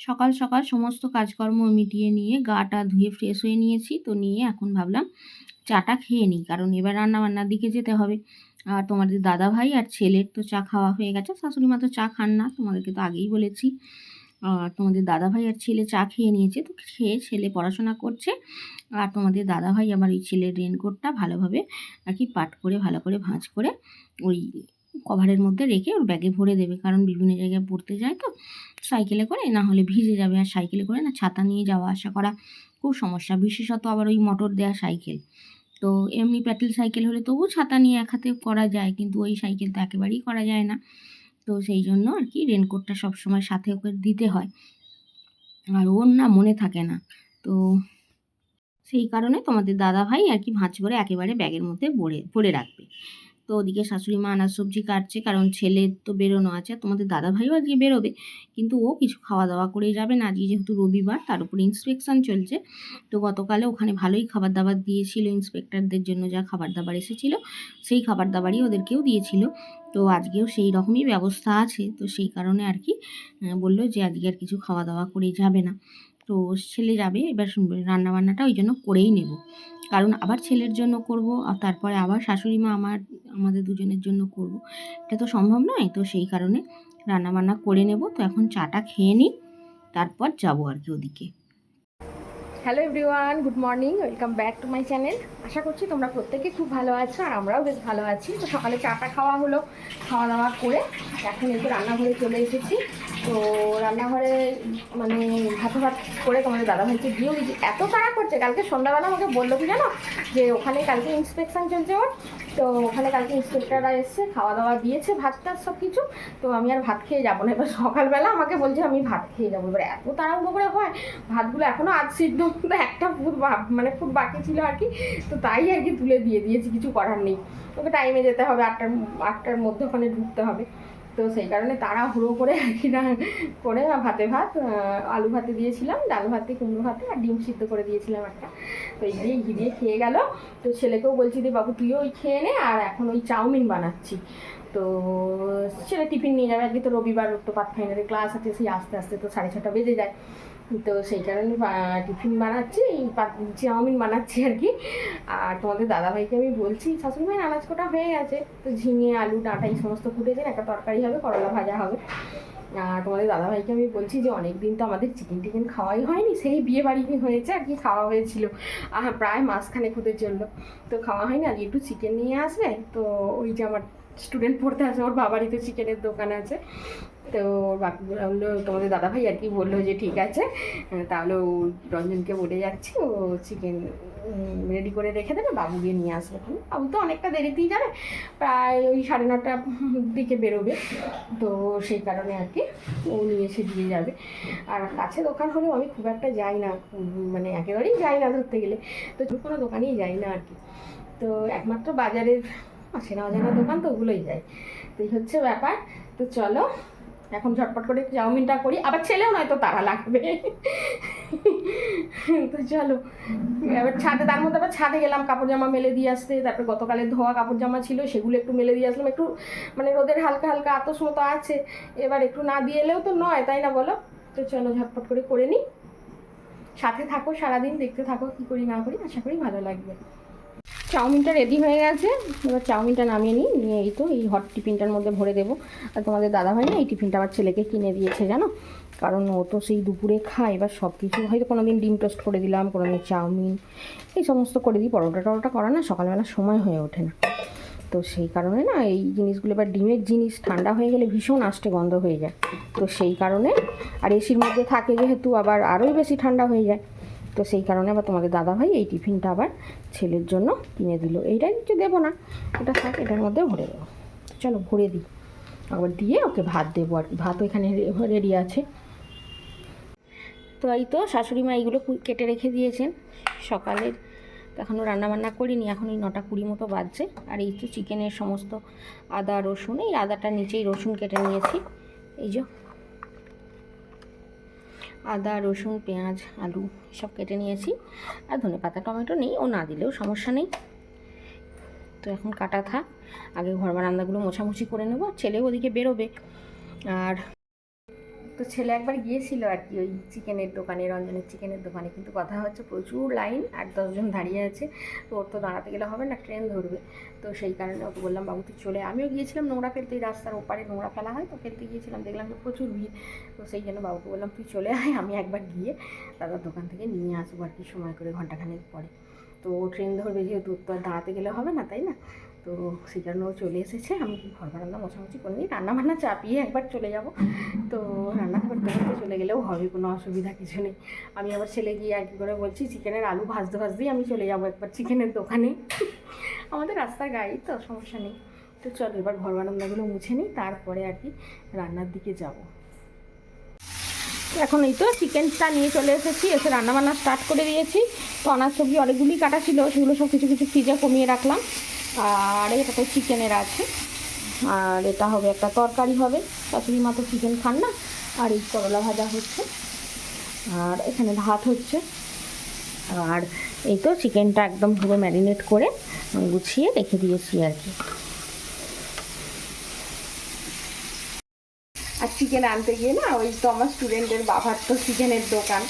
সকাল সকাল সমস্ত কাজকর্ম মিটিয়ে নিয়ে গাটা ধুয়ে ফ্রেশ হয়ে নিয়েছি। তো নিয়ে এখন ভাবলাম চাটা খেয়ে নিই, কারণ এবার রান্না বান্নার দিকে যেতে হবে। আর তোমাদের দাদা ভাই আর ছেলের তো চা খাওয়া হয়ে গেছে, শাশুড়ি মা তো চা খান না, তোমাদেরকে তো আগেই বলেছি। আর তোমাদের দাদা ভাই আর ছেলে চা খেয়ে নিয়েছে, তো খেয়ে ছেলে পড়াশোনা করছে। আর তোমাদের দাদা ভাই আমার এই ছেলের রেনকোটটা ভালোভাবে আর কি পাট করে, ভালো করে ভাঁজ করে ওই কভারের মধ্যে রেখে ওর ব্যাগে ভরে দেবে। কারণ বিভিন্ন জায়গায় পড়তে যায় তো, সাইকেলে করে, না হলে ভিজে যাবে। আর সাইকেলে করে না ছাতা নিয়ে যাওয়া আসা করা খুব সমস্যা। বিশেষত আবার ওই মোটর দেওয়া সাইকেল। তো এমনি প্যাটেল সাইকেল হলে তবু ছাতা নিয়ে এক হাতে করা যায়, কিন্তু ওই সাইকেল তো একেবারেই করা যায় না। তো সেই জন্য আর কি রেনকোটটা সবসময় সাথে ওকে দিতে হয়। আর ওর না মনে থাকে না। তো সেই কারণে তোমাদের দাদা ভাই আর কি ভাঁজ করে একেবারে ব্যাগের মধ্যে ভরে ভরে রাখবে। তো ওদিকে শাশুড়ি মা আনাজ সবজি কাটছে, কারণ ছেলে তো বেরোনো আছে। তোমাদের দাদা ভাইও আজকে বেরোবে, কিন্তু ও কিছু খাওয়া দাওয়া করে যাবে না। আজকে যেহেতু রবিবার, তার উপরে ইন্সপেকশন চলছে। তো গতকালে ওখানে ভালোই খাবার দাবার দিয়েছিল ইন্সপেক্টরদের জন্য, যা খাবার দাবার এসেছিল, সেই খাবার দাবারই ওদেরকেও দিয়েছিল। তো আজকেও সেই রকমই ব্যবস্থা আছে। তো সেই কারণে আর কি বলল যে আজকে আর কিছু খাওয়া দাওয়া করে যাবে না। তো ছেলে যাবে, এবার রান্না বান্নাটা ওই জন্য করেই নেব। কারণ আবার ছেলের জন্য করব, আর তারপরে আবার শাশুড়ি মা আমার, আমাদের দুজনের জন্য করব। এটা তো সম্ভব নয়, তো সেই কারণে রান্নাবান্না করে নেব। তো এখন চাটা খেয়ে নিই, তারপর যাব আর কি ওদিকে। Hello everyone good morning welcome back to my channel আশা করছি তোমরা প্রত্যেকে খুব ভালো আছো আর আমরাও বেশ ভালো আছি। তো সকালে চাটা খাওয়া হলো খাওয়া দাওয়া করে এখন যে রান্নাঘরে চলে এসেছি। তো রান্নাঘরে মানে ভাত ভাত করে তোমাদের দাদাভাইকে দিয়েও দিয়েছি। এত তাড়া করছে, কালকে সন্ধ্যাবেলা আমাকে বলল কি জানো? যে ওখানে কালকে ইন্সপেকশান চলছে ওর। তো ওখানে কালকে ইন্সপেক্টররা এসছে খাওয়া দাওয়া দিয়েছে ভাত টাত সব কিছু তো আমি আর ভাত খেয়ে যাব না। এবার সকালবেলা আমাকে বলছে আমি ভাত খেয়ে যাব। এবার এত তাড়াহুড়ো করে হয়, ভাতগুলো এখনও আজ সিদ্ধ কিন্তু একটা ফুট মানে ফুট বাকি ছিল আর কি, তো তাই আর কি তুলে দিয়ে দিয়েছি, কিছু করার নেই। ওকে টাইমে যেতে হবে, আটটার আটটার মধ্যে ওখানে ঢুকতে হবে। তো সেই কারণে তারা হুড়ো করে আর কি না, করে ভাতে ভাত আলু ভাতে দিয়েছিলাম, ডাল ভাতে, কুমড়ো ভাতে আর ডিম সিদ্ধ করে দিয়েছিলাম একটা। তো এই দিয়ে ঘি দিয়ে খেয়ে গেল। তো ছেলেকেও বলছি যে, বাবু, তুইও ওই খেয়ে নে, আর এখন ওই চাউমিন বানাচ্ছি। তো ছেলে টিফিন নিয়ে যাবে আজকে তো রবিবার তো পাথফাইনারে ক্লাস আছে, সেই আস্তে আস্তে তো সাড়ে ছটা বেজে যায়। তো সেই কারণে টিফিন বানাচ্ছি চাউমিন বানাচ্ছি আর কি। আর তোমাদের দাদাভাইকে আমি বলছি শাশুড়ি ভাই আনাজ কোটা হয়ে গেছে। তো ঝিঙে, আলু, ডাঁটা, এই সমস্ত ফুটেছে, একটা তরকারি হবে, করলা ভাজা হবে। আর তোমাদের দাদাভাইকে আমি বলছি যে অনেক দিন তো আমাদের চিকেন টিকেন খাওয়াই হয়নি, সেই বিয়ে বাড়ি হয়েছে আর কি খাওয়া হয়েছিল? আর প্রায় মাসখানে হতে জন্য। তো খাওয়া হয়নি, আজকে একটু চিকেন নিয়ে আসবে। তো ওই যে আমার স্টুডেন্ট পড়তে আসে, ওর বাবারই তো চিকেনের দোকান আছে। তো বাপি বলল তোমাদের দাদাভাই আর কি বলল যে ঠিক আছে তাহলে ও রঞ্জনকে বলে যাচ্ছি, ও চিকেন রেডি করে রেখে দেবে, বাবু গিয়ে নিয়ে আসবে। বাবু তো অনেকটা দেরিতেই যাবে, প্রায় ওই সাড়ে নটার দিকে বেরোবে, তো সেই কারণে আর কি ও নিয়ে এসে দিয়ে যাবে। আর কাছে দোকান হলেও আমি খুব একটা যাই না মানে একেবারেই যাই না ধরতে গেলে, তো কোনো দোকানেই যাই না আর কি। তো একমাত্র বাজারের অচেনা অজানা দোকান তো ওগুলোই যায় তো এই হচ্ছে ব্যাপার, তো চলো এখন ঝটপট করে চাউমিনটা করি। আবার ছেলেও নয়তো তারা লাগবে। তো চলো। এবার ছাদে, তার মধ্যে আবার ছাদে গেলাম, কাপড় জামা মেলে দিয়ে আসতে। তারপরে গতকালের ধোয়া কাপড় জামা ছিল, সেগুলো একটু মেলে দিয়ে আসলাম। একটু মানে রোদের হালকা হালকা আতস মতো আছে। এবার একটু না দিয়ে এলেও তো নয়, তাই না বলো? তো চলো, ঝটপট করে করে নিই। সাথে থাকো সারাদিন, দেখতে থাকো কী করি, না করি, আশা করি ভালো লাগবে। চাউমিনটা রেডি হয়ে গেছে। এবার চাউমিনটা নামিয়ে নিই, নিয়ে এই তো এই হট টিফিনটার মধ্যে ভরে দেবো। আর তোমাদের দাদা ভাই না এই টিফিনটা আমার ছেলেকে কিনে দিয়েছে, জানো? কারণ ও তো সেই দুপুরে খায়, এবার সব কিছু হয়তো কোনো দিন ডিম টোস্ট করে দিলাম কোনো দিন চাউমিন, এই সমস্ত করে দিই, পরোটা টরোটা করা না, সকালবেলা সময় হয়ে ওঠে না। তো সেই কারণে না এই জিনিসগুলো, এবার ডিমের জিনিস ঠান্ডা হয়ে গেলে ভীষণ আষ্টে গন্ধ হয়ে যায়। তো সেই কারণে, আর এসির মধ্যে থাকে যেহেতু আবার আরোই বেশি ঠান্ডা হয়ে যায়। তো সেই কারণে আবার তোমাদের দাদাভাই এই টিফিনটা আবার ছেলের জন্য কিনে দিল। এইটাই কিছু দেবো না। এটা থাক, এটার মধ্যে ভরে দেবো। চলো ভরে দিই। আবার দিয়ে ওকে ভাত দেবো আর কি। ভাত এখানে রেডি আছে। তো এই তো শাশুড়ি মা এইগুলো কেটে রেখে দিয়েছেন। সকালের এখনও রান্নাবান্না করিনি। এখন এই নটা কুড়ি মতো বাজছে। আর এই তো চিকেনের সমস্ত আদা রসুন, এই আদাটা নিচেই রসুন কেটে নিয়েছি। এই যে আদা, রসুন, পেঁয়াজ, আলু সব কেটে নিয়েছি। আর ধনে পাতা, টমেটো নেই, ও না দিলেও সমস্যা নেই। তো এখন কাটা থাক। আগে ঘর বারান্দাগুলো মোছামুছি করে নেব, ছেলেও ওদিকে বেরোবে। আর তো ছেলে একবার গিয়েছিল আর কি, ওই চিকেনের দোকানে, রঞ্জনের চিকেনের দোকানে। কিন্তু কথা হচ্ছে প্রচুর লাইন আট দশজন দাঁড়িয়ে আছে। তো ওর তো দাঁড়াতে গেলে হবে না, ট্রেন ধরবে। তো সেই কারণে ওকে বললাম, বাবু, তুই চলে আমিও গিয়েছিলাম নোংরা ফেলতে রাস্তার ওপারে নোংরা ফেলা হয়, তো ফেলতে গিয়েছিলাম। দেখলাম যে প্রচুর ভিড়। তো সেই জন্য বাবুকে বললাম, তুই চলে আয়, আমি একবার গিয়ে দাদার দোকান থেকে নিয়ে আসব আর কি, সময় করে, ঘন্টাখানেক পরে। তো ট্রেন ধরবে যেহেতু, তো আর দাঁড়াতে গেলে হবে না, তাই না? তো সেই কারণে ও চলে এসেছে। আমি ঘর বারান্দা মোছামুছি করে নিই রান্না বান্না চাপিয়ে একবার চলে যাব। তো রান্না করতে করতে চলে গেলেও হবে, কোনো অসুবিধা কিছু নেই। আমি আবার ছেলে গিয়ে আর কি করে বলছি, চিকেনের আলু ভাজতে ভাজতেই আমি চলে যাব একবার চিকেনের দোকানে। আমাদের রাস্তার গাড়ি তো, সমস্যা নেই। তো চল এবার ঘর বারান্দাগুলো মুছে নিই, তারপরে আর কি রান্নার দিকে যাব। এখন এই তো চিকেনটা নিয়ে চলে এসেছি, এসে রান্নাবান্না স্টার্ট করে দিয়েছি। তো অনার সবজি অনেকগুলি কাটা ছিল, সেগুলো সব কিছু কিছু ফ্রিজে কমিয়ে রাখলাম। আর এটা তো চিকেনের আছে। আর এটা হবে একটা তরকারি হবে। শাশুড়ি মা তো চিকেন খান না? আর এই করলা ভাজা হচ্ছে। আর এখানে ভাত হচ্ছে। আর এই তো চিকেনটা একদম পুরো ম্যারিনেট করে গুছিয়ে রেখে দিয়েছি আর কি। আর চিকেন আনতে গিয়ে না, ওই তো আমার স্টুডেন্টের বাবার তো চিকেনের দোকান।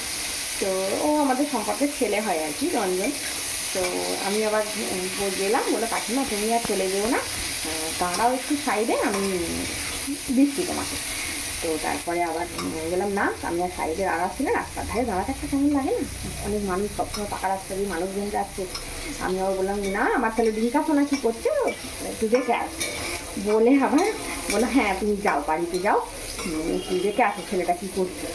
তো ও আমাদের সম্পর্কে ছেলে হয় আর কি, রঞ্জন। তো আমি আবার গেলাম, বলে, কাকিমা, তুমি আর চলে যেও না। দাঁড়াও একটু সাইডে, আমি দিচ্ছি তোমাকে। তো তারপরে আবার গেলাম, না, আমি আর সাইডে দাঁড়াচ্ছি না, রাস্তার ধারে দাঁড়াতে একটা কেমন লাগে না। অনেক মানুষ সবসময় পাকা রাস্তা দিয়ে মানুষজন যাচ্ছে। আমি আবার বললাম, না, আমার ছেলে ডিঙ্কা ফোনা কী করছে? একটু দেখে আস। বলে আবার বলো হ্যাঁ তুমি যাও, বাড়িতে যাও। একটু দেখে আসো ছেলেটা কী করছে।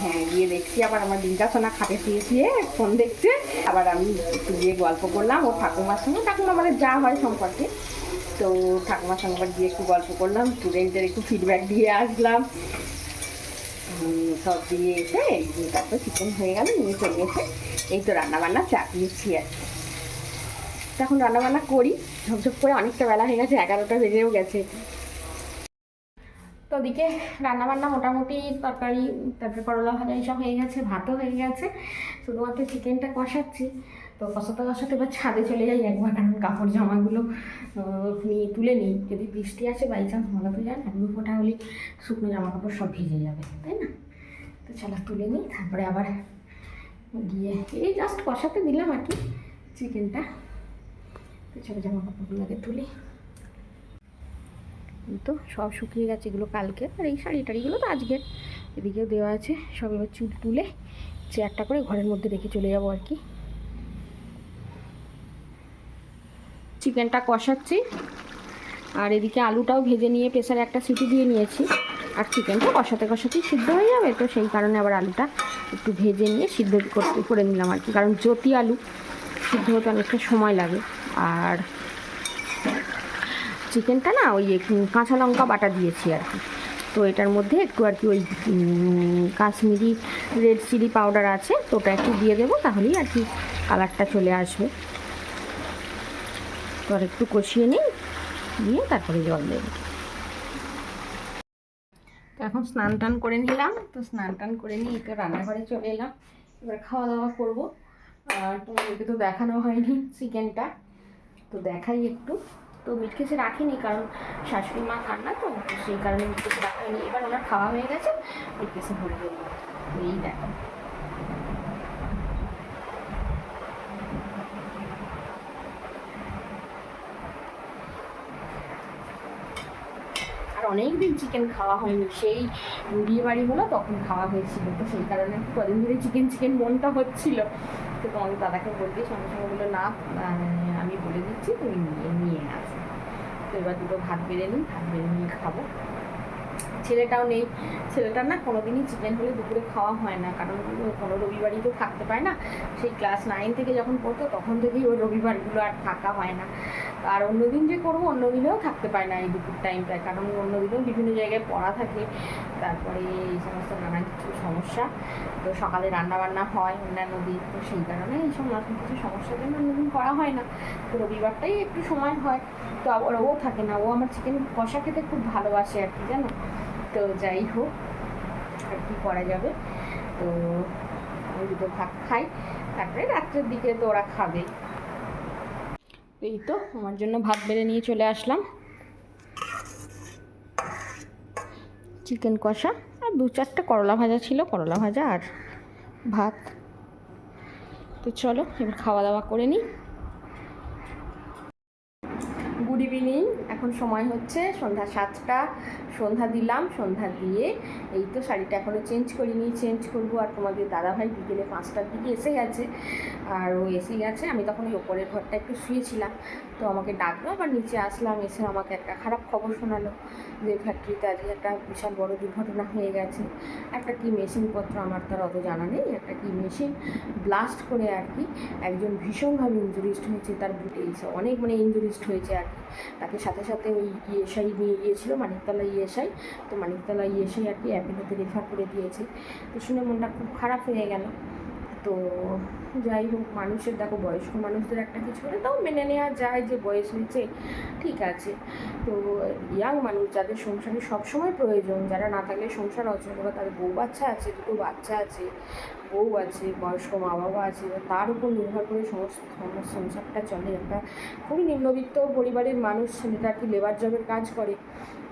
হ্যাঁ গিয়ে দেখছি, আবার আমার ডিঙ্কা সোনা খাটে শুয়ে শুয়ে ফোন দেখছে। আবার আমি একটু গিয়ে গল্প করলাম, ও ঠাকুমার সঙ্গে, ঠাকুমা আমাদের যা হয় সম্পর্কে। তো ঠাকুমার সঙ্গে আবার গিয়ে একটু গল্প করলাম স্টুডেন্টদের একটু ফিডব্যাক দিয়ে আসলাম। সব দিয়ে এসে তারপর চিকেন হয়ে গেল, নিয়ে চলে এসে এই তো রান্নাবান্না চাপিয়েছি আর কি। তো এখন রান্নাবান্না করি, ঝপঝপ করে অনেকটা বেলা হয়ে গেছে, এগারোটা বেজেও গেছে। তো ওদিকে রান্নাবান্না মোটামুটি তরকারি, তারপরে করলা ভাজা এইসব হয়ে গেছে, ভাতও হয়ে গেছে। শুধুমাত্র চিকেনটা কষাচ্ছি। তো কষাতে কষাতে এবার ছাদে চলে যাই একবার, কারণ কাপড় জামাগুলো নিয়ে তুলে নিই। যদি বৃষ্টি আসে বাই চান্স মনে তো যায় না দু ফোঁটা হলে শুকনো জামা কাপড় সব ভিজে যাবে, তাই না? তো চলো তুলে নিই, তারপরে আবার গিয়ে এই জাস্ট কষাতে দিলাম আর কি চিকেনটা তো চলো জামা কাপড়গুলোকে তুলি। তো সব শুকিয়ে গেছে এগুলো কালকে। আর এই শাড়ি টাড়িগুলো তো আজকের এদিকেও দেওয়া আছে, সব এবার চুল তুলে চেয়ারটা করে ঘরের মধ্যে রেখে চলে যাব আর কি। চিকেনটা কষাচ্ছি। আর এদিকে আলুটাও ভেজে নিয়ে প্রেসারে একটা সিটি দিয়ে নিয়েছি। আর চিকেনটা কষাতে কষাতেই সিদ্ধ হয়ে যাবে, তো সেই কারণে আবার আলুটা একটু ভেজে নিয়ে সিদ্ধ করতে করে নিলাম আর কি। কারণ জ্যোতি আলু সিদ্ধ হতে অনেকটা সময় লাগে। আর চিকেনটা না ওই কাঁচা লঙ্কা বাটা দিয়েছি আর কি। তো এটার মধ্যে একটু আর কি ওই কাশ্মীরি রেড চিলি পাউডার আছে, তো ওটা একটু দিয়ে দেবো, তাহলেই আর কি কালারটা চলে আসবে। তো আর একটু কষিয়ে নিই, দিয়ে তারপরে জল দেবো। তো এখন স্নান টান করে নিলাম, তো স্নান টান করে নিয়ে তো রান্নাঘরে চলে এলাম। এবার খাওয়া দাওয়া করব। আর তোমাদেরকে তো দেখানো হয়নি চিকেনটা, তো দেখাই একটু। তো মিট কেসে রাখিনি, কারণ শাশুড়ি মা খান না তো সেই কারণে মিট কেসে রাখা এবার ওনার খাওয়া হয়ে গেছে, মিট কেসে ভরে দেবো এই দেখো। অনেক দিন চিকেন খাওয়া হয়নি, সেই বিয়ে বাড়ি হলো তখন খাওয়া হয়েছিল, তো সেই কারণে কদিন ধরে চিকেন চিকেন মনটা হচ্ছিল। তো তোমাদের দাদাকে বলতে সঙ্গে সঙ্গে বলল, না আমি বলে দিচ্ছি, তুমি নিয়ে নিয়ে আসো। এবার দুটো ভাত বেড়ে নিই, ভাত বেড়ে নিয়ে খাব। ছেলেটাও নেই, ছেলেটার না কোনোদিনই চিকেন হলে দুপুরে খাওয়া হয় না, কারণ কোনো রবিবারই তো থাকতে পায় না। সেই ক্লাস নাইন থেকে যখন পড়তো, তখন থেকেই ওই রবিবারগুলো আর থাকা হয় না। আর অন্যদিন যে করব অন্য দিনেও থাকতে পায় না এই দুপুর টাইমটায় কারণ অন্য দিনেও বিভিন্ন জায়গায় পড়া থাকে। তারপরে এই সমস্ত নানান কিছু সমস্যা। তো সকালে রান্না বান্না হয় অন্যান্য দিন, তো সেই কারণে এই সব নানান কিছু সমস্যার জন্য অন্যদিন করা হয় না। তো রবিবারটাই একটু সময় হয়। তো আবার ও থাকে না। ও আমার চিকেন কষা খেতে খুব ভালোবাসে আর কি, জানো? তো যাই হোক, আর কি করা যাবে? তো আমি দুটো ভাত খাই, তারপরে রাত্রের দিকে তো ওরা খাবে। এই তো, আমার জন্য ভাত বেড়ে নিয়ে চলে আসলাম। চিকেন কষা, আর দু চারটে করলা ভাজা ছিল, করলা ভাজা আর ভাত। তো চলো, এবার খাওয়া দাওয়া করে নিই। গুড ইভিনিং এখন সময় হচ্ছে সন্ধ্যা সাতটা। সন্ধ্যা দিলাম, সন্ধ্যা দিয়ে এই তো শাড়িটা এখনও চেঞ্জ করিনি চেঞ্জ করব। আর তোমাদের দাদাভাই বিকেলে পাঁচটার দিকে এসে গেছে। আর ও এসে গেছে, আমি তখন ওই ওপরের ঘরটা একটু শুয়েছিলাম। তো আমাকে ডাকলো, আবার নিচে আসলাম, এসে আমাকে একটা খারাপ খবর শোনালো যে ফ্যাক্টরিতে আজকে একটা বিশাল বড় দুর্ঘটনা হয়ে গেছে। একটা কি মেশিনপত্র আমার তার অত জানা নেই, একটা কি মেশিন ব্লাস্ট করে আর কি একজন ভীষণভাবে ইঞ্জুরিস্ট হয়েছে, তার অনেক মানে ইঞ্জুরিস্ট হয়েছে আর কি। তাকে সাথে সাথে ওই ইএসআই নিয়ে গিয়েছিল, মানিকতলা ইএসআই। তো মানিকতলা ইএসআই আর কি অ্যাপেলোতে রেফার করে দিয়েছে। তো শুনে মনটা খুব খারাপ হয়ে গেল। তো যাই হোক, মানুষের দেখো, বয়স্ক মানুষদের একটা কিছু হলে তাও মেনে নেওয়া যায় যে বয়স হয়েছে, ঠিক আছে। তো ইয়াং মানুষ যাদের সংসারে সবসময় প্রয়োজন, যারা না থাকলে সংসার অচল বা তাদের বউ বাচ্চা আছে, দুটো বাচ্চা আছে, বউ আছে, বয়স্ক মা বাবা আছে তার উপর নির্ভর করে সমস্ত সংসারটা চলে। একটা খুবই নিম্নবিত্ত পরিবারের মানুষ আর কি লেবার জবের কাজ করে।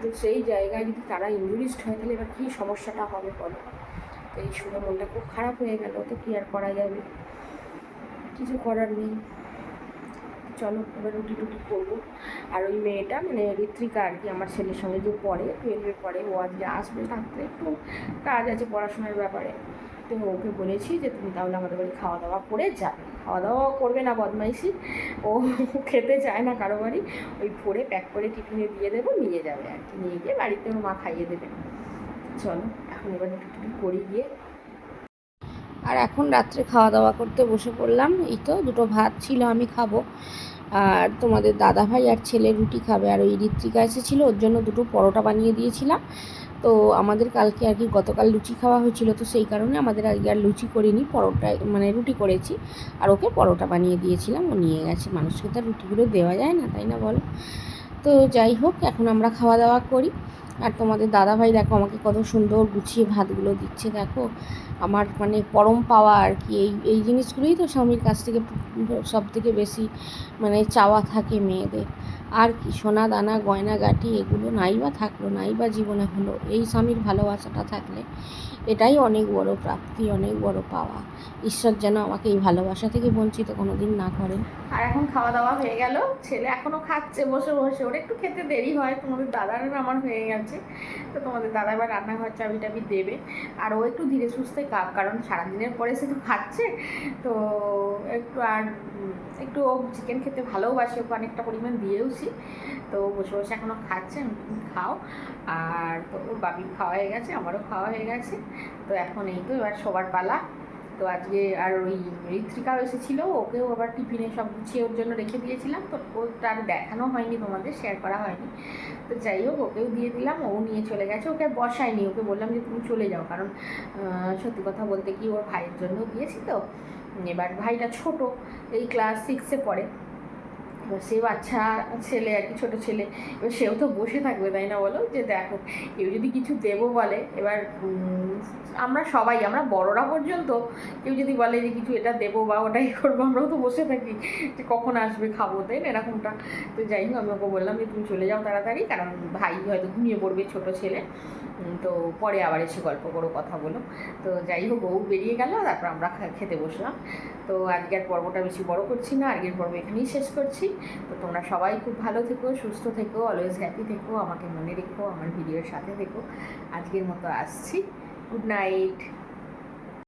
তো সেই জায়গায় যদি তারা ইঞ্জুরিস্ট হয়, তাহলে এবার কী সমস্যাটা হবে বলো? এই শুনে মনটা খুব খারাপ হয়ে গেল, তো কী আর করা যাবে? কিছু করার নেই। চলো, এবার রুটি টুটি করব। আর ওই মেয়েটা মানে ঋত্বিকা আর কি, আমার ছেলের সঙ্গে যে পড়ে টুয়েলভে পড়ে ও আজকে আসবে থাকতে একটু কাজ আছে পড়াশোনার ব্যাপারে। তো ওকে বলেছি যে, তুমি তাহলে আমাদের বাড়ি খাওয়া দাওয়া করে যাবে খাওয়া দাওয়া করবে না বদমাইশি। ও খেতে চায় না কারও বাড়ি। ওই ভরে প্যাক করে টিফিনে দিয়ে দেবো, নিয়ে যাবে আর কি। নিয়ে গিয়ে বাড়িতে ওর মা খাইয়ে দেবে। চলো, এখন এবার টুটি করি গিয়ে। আর এখন রাত্রে খাওয়া দাওয়া করতে বসে পড়লাম। এই তো, দুটো ভাত ছিল, আমি খাব। আর তোমাদের দাদা ভাই আর ছেলে রুটি খাবে। আর ওই ঋত্বিকা এসেছিল, ওর জন্য দুটো পরোটা বানিয়ে দিয়েছিলাম। তো আমাদের কালকে আর কি গতকাল লুচি খাওয়া হয়েছিল, তো সেই কারণে আমাদের আজকে আর লুচি করিনি, পরোটা মানে রুটি করেছি। আর ওকে পরোটা বানিয়ে দিয়েছিলাম, ও নিয়ে গেছে। মানুষকে তো রুটিগুলো দেওয়া যায় না, তাই না বলো? তো যাই হোক, এখন আমরা খাওয়া দাওয়া করি। আর তোমাদের দাদাভাই দেখো আমাকে কত সুন্দর গুছিয়ে ভাতগুলো দিচ্ছে দেখো। আমার মানে পরম পাওয়া আর কি। এই এই জিনিসগুলোই তো স্বামীর কাছ থেকে সব থেকে বেশি মানে চাওয়া থাকে মেয়েদের। আর কি, সোনা দানা, গয়না গাটি এগুলো নাই বা থাকল, নাই বা জীবনে হলো, এই স্বামীর ভালোবাসাটা থাকলে এটাই অনেক বড় প্রাপ্তি, অনেক বড় পাওয়া। ঈশ্বর যেন আমাকে এই ভালোবাসা থেকে বঞ্চিত কোনো দিন না করেন। আর এখন খাওয়া দাওয়া হয়ে গেল, ছেলে এখনও খাচ্ছে, বসে বসে। ওর একটু খেতে দেরি হয়, তোমাদের দাদার আমার হয়ে গেছে। তো তোমাদের দাদা এবার রান্নাঘর চাবি টাবি দেবে, আর ও একটু ধীরে সুস্থে কাপ কারণ সারাদিনের পরে সে তো খাচ্ছে। তো একটু আর একটু ও চিকেন খেতে ভালোবাসে ওকে অনেকটা পরিমাণ দিয়েওছি। তো বসে বসে এখনও খাচ্ছে তুমি খাও। আর তো ওর বাবির খাওয়া হয়ে গেছে, আমারও খাওয়া হয়ে গেছে। তো এখন এই তো এবার সবার পালা। তো আজকে আর ওই ঋত্রিকাও এসেছিল ওকেও আবার টিফিনে সব গুছিয়ে ওর জন্য রেখে দিয়েছিলাম, তো ওটা আর দেখানো হয়নি তোমাদের শেয়ার করা হয়নি। তো যাই হোক, ওকেও দিয়ে দিলাম, ও নিয়ে চলে গেছে, ওকে বসায়নি, ওকে বললাম যে তুমি চলে যাও, কারণ সত্যি কথা বলতে কি ওর ভাইয়ের জন্য দিয়েছি তো। এবার ভাইটা ছোট, এই ক্লাস সিক্সে পড়ে। এবার সে বাচ্চা ছেলে আর কি, ছোটো ছেলে। এবার সেও তো বসে থাকবে, তাই না বলো? যে দেখো, কেউ যদি কিছু দেবো বলে, এবার আমরা সবাই, আমরা বড়রা পর্যন্ত কেউ যদি বলে যে কিছু এটা দেবো বা ওটাই করব, আমরাও তো বসে থাকি। যে কখন আসবে, খাব, তাই না এরকমটা? তো যাই হোক, আমি ওকে বললাম যে, তুমি চলে যাও তাড়াতাড়ি, কারণ ভাই হয়তো ঘুমিয়ে পড়বে, ছোট ছেলে। তো পরে আবার এসে গল্প করো, কথা বলো। তো যাই হোক, ও বেরিয়ে গেল, তারপর আমরা খেতে বসলাম। তো আজকের পর্বটা বেশি বড় করছি না আজকের পর্ব এখানেই শেষ করছি। তো তোমরা সবাই খুব ভালো থেকো, সুস্থ থেকো অলওয়েজ হ্যাপি থেকো, আমাকে মনে রেখো, আমার ভিডিওর সাথে থেকো। আজকের মতো আসছি। Good night